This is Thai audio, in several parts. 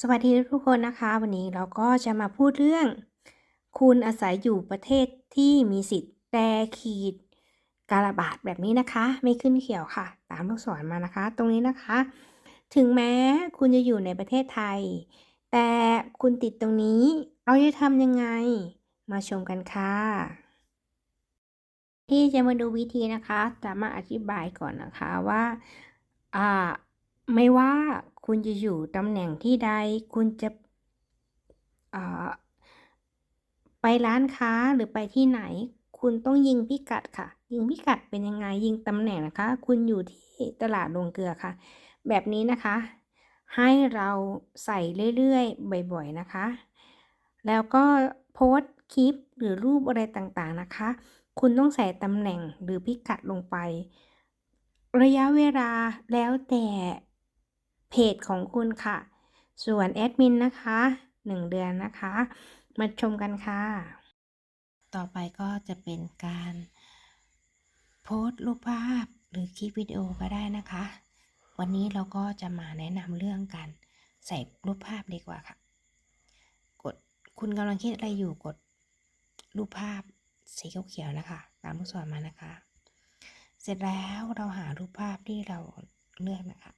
สวัสดีทุกคนนะคะ วันนี้เราก็จะมาพูดเรื่อง คุณอาศัยอยู่ประเทศที่มีสิทธิ์แต่ขีดการระบาดแบบนี้นะคะ ไม่ขึ้นเขียวค่ะ ตามลูกศรมานะคะ ตรงนี้นะคะ ถึงแม้คุณจะอยู่ในประเทศไทย แต่คุณติดตรงนี้ เราจะทำยังไง มาชมกันค่ะ ที่จะมาดูวิธีนะคะ จะมาอธิบายก่อนนะคะว่า อ่า ไม่ว่า คุณจะอยู่ตำแหน่งที่ใด คุณจะไปร้านค้าหรือไปที่ไหน คุณต้องยิงพิกัดค่ะ ยิงพิกัดเป็นยังไงยิงตำแหน่งนะคะ คุณอยู่ที่ตลาดโรงเกลือค่ะ แบบนี้นะคะ ให้เราใส่เรื่อยๆ บ่อยๆนะคะ แล้วก็โพสต์คลิปหรือรูปอะไรต่างๆนะคะ คุณต้องใส่ตำแหน่งหรือพิกัดลงไป ระยะเวลาแล้วแต่ เพจของคุณค่ะ ส่วนแอดมินนะคะ 1 เดือนนะคะ มาชมกันค่ะ ต่อไปก็จะเป็นการโพสต์รูปภาพหรือคลิปวิดีโอก็ได้นะคะ วันนี้เราก็จะมาแนะนำเรื่องการใส่รูปภาพดีกว่าค่ะ กดคุณกำลังคิดอะไรอยู่กดรูปภาพสีเขียวๆนะคะ ตามลูกศรมานะคะ เสร็จแล้วเราหารูปภาพที่เราเลือกนะคะ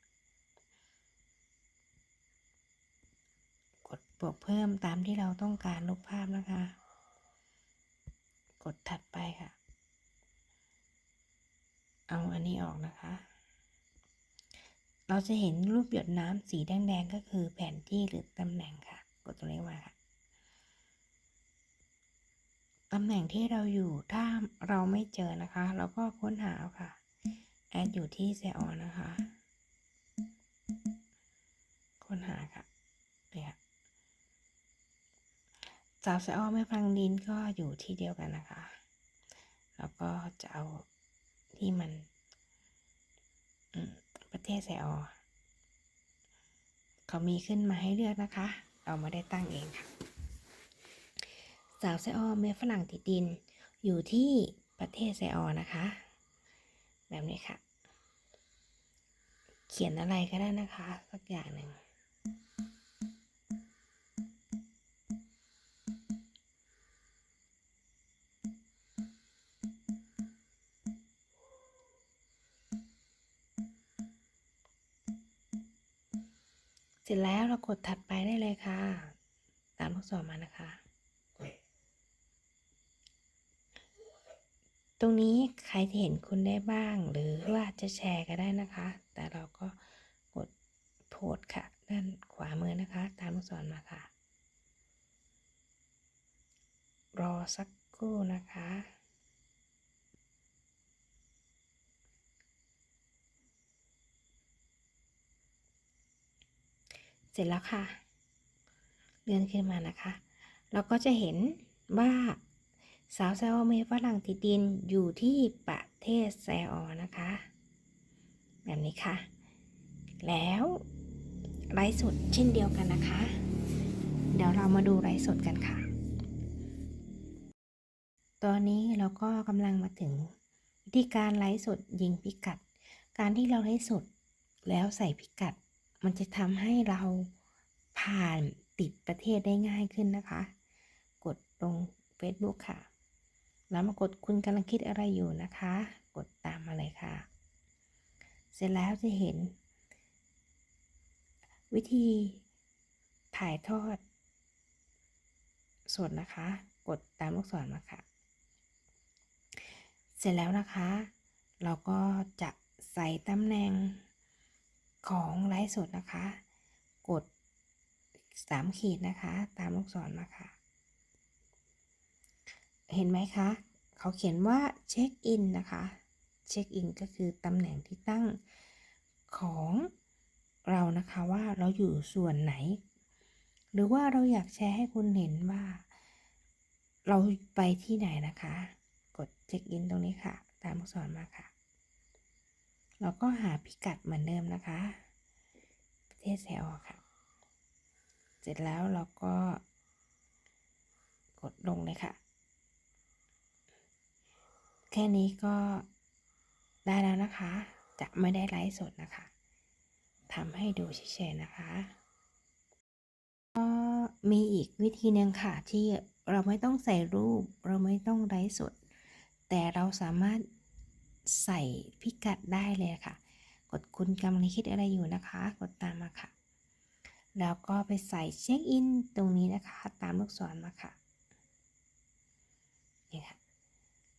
กดบ วกเพิ่มตามที่เราต้องการรูปภาพนะคะ กดถัดไปค่ะ เอาอันนี้ออกนะคะ เราจะเห็นรูปหยดน้ำสีแดงๆก็คือแผนที่หรือตำแหน่งค่ะ กดตรงนี้มาค่ะตำแหน่งที่เราอยู่ถ้าเราไม่เจอนะคะ เราก็ค้นหาค่ะ แอดอยู่ที่เซออนนะคะ ค้นหาค่ะเนี่ย สาวเซออไม่ฟังดินก็อยู่ที่เดียวกันนะคะ แล้วก็จะเอาที่มันประเทศเซออเขามีขึ้นมาให้เลือกนะคะ เราไม่ได้ตั้งเองค่ะ สาวไซออเมฝรั่งติดดิน อยู่ที่ประเทศไซออนะคะ แบบนี้ค่ะ เขียนอะไรก็ได้นะคะ สักอย่างหนึ่ง เสร็จแล้วเรากดถัดไปได้เลยค่ะ ตามลูกศรมานะคะ ตรงนี้ใครที่เห็นคุณได้บ้าง หรือว่าจะแชร์ก็ได้นะคะ แต่เราก็กดโพสค่ะ ด้านขวามือนะคะ ตามลูกศรมาค่ะ รอสักครู่นะคะ เสร็จแล้วค่ะ เลื่อนขึ้นมานะคะ เราก็จะเห็นว่าสาวแซอเมฝรั่งติดดินอยู่ที่ประเทศแซออนะคะ แบบนี้ค่ะ แล้วไลฟ์สดเช่นเดียวกันนะคะ เดี๋ยวเรามาดูไลฟ์สดกันค่ะ ตอนนี้เราก็กำลังมาถึงวิธีการไลฟ์สดยิงพิกัด การที่เราไลฟ์สดแล้วใส่พิกัด มันจะทำให้เราผ่านติดประเทศได้ง่ายขึ้นนะคะ กดตรง Facebook ค่ะ แล้วมากดคุณกำลังคิดอะไรอยู่นะคะ กดตามมาเลยค่ะ เสร็จแล้วจะเห็น วิธีถ่ายทอดสดนะคะ กดตามลูกศรมาค่ะ เสร็จแล้วนะคะ เราก็จะใส่ตำแหน่ง ของไลฟ์สดนะคะ กด3ขีดนะคะ ตามลูกศรมาค่ะ เห็นไหมคะ เขาเขียนว่าเช็คอินนะคะ เช็คอินก็คือตำแหน่งที่ตั้งของเรานะคะว่าเราอยู่ส่วนไหน หรือว่าเราอยากแชร์ให้คุณเห็นว่า เราไปที่ไหนนะคะ กดเช็คอินตรงนี้ค่ะ ตามลูกศรมาค่ะ เราก็หาพิกัดเหมือนเดิมนะคะ ประเทศแซอค่ะ เสร็จแล้วเราก็กดลงเลยค่ะ แค่นี้ก็ได้แล้วนะคะ จะไม่ได้ไลฟ์สดนะคะทำให้ดูเฉยๆนะคะก็มีอีกวิธีหนึ่งค่ะที่เราไม่ต้องใส่รูป เราไม่ต้องไลฟ์สด แต่เราสามารถ ใส่พิกัดได้เลยค่ะ กดคุณกำลังคิดอะไรอยู่นะคะ กดตามมาค่ะ แล้วก็ไปใส่เช็คอินตรงนี้นะคะ ตามลูกศรมาค่ะนี่ค่ะ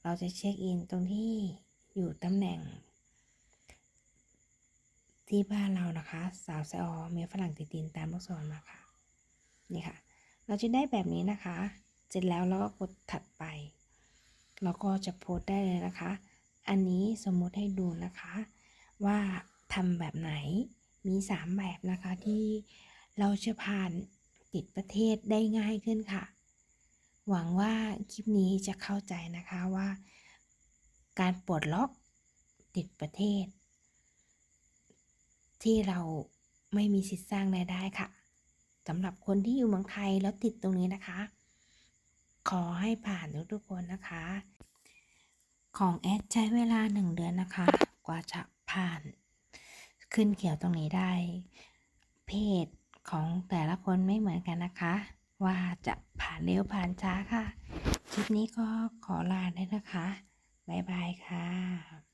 เราจะเช็คอินตรงที่อยู่ตำแหน่ง ที่บ้านเรานะคะ สาวไซออเมียฝรั่งติดดินตามลูกศรมาค่ะ นี่ค่ะ เราจะได้แบบนี้นะคะ เสร็จแล้วเราก็กดถัดไป เราก็จะโพสต์ได้เลยนะคะ อันนี้สมมุติให้ดูนะคะ ว่าทำแบบไหนมี 3 แบบนะคะที่เราจะผ่านติดประเทศได้ง่ายขึ้นค่ะ หวังว่าคลิปนี้จะเข้าใจนะคะว่า การปลดล็อกติดประเทศ ที่เราไม่มีสิทธิ์สร้างรายได้ค่ะสำหรับคนที่อยู่เมืองไทยแล้วติดตรงนี้นะคะ ขอให้ผ่านทุกๆคนนะคะ ของแอดใช้เวลาหนึ่งเดือนนะคะ กว่าจะผ่าน ขึ้นเขียวตรงนี้ได้ เพศของแต่ละคนไม่เหมือนกันนะคะ ว่าจะผ่านเร็วผ่านช้าค่ะ คลิปนี้ก็ขอลาได้นะคะ บ๊ายบายค่ะ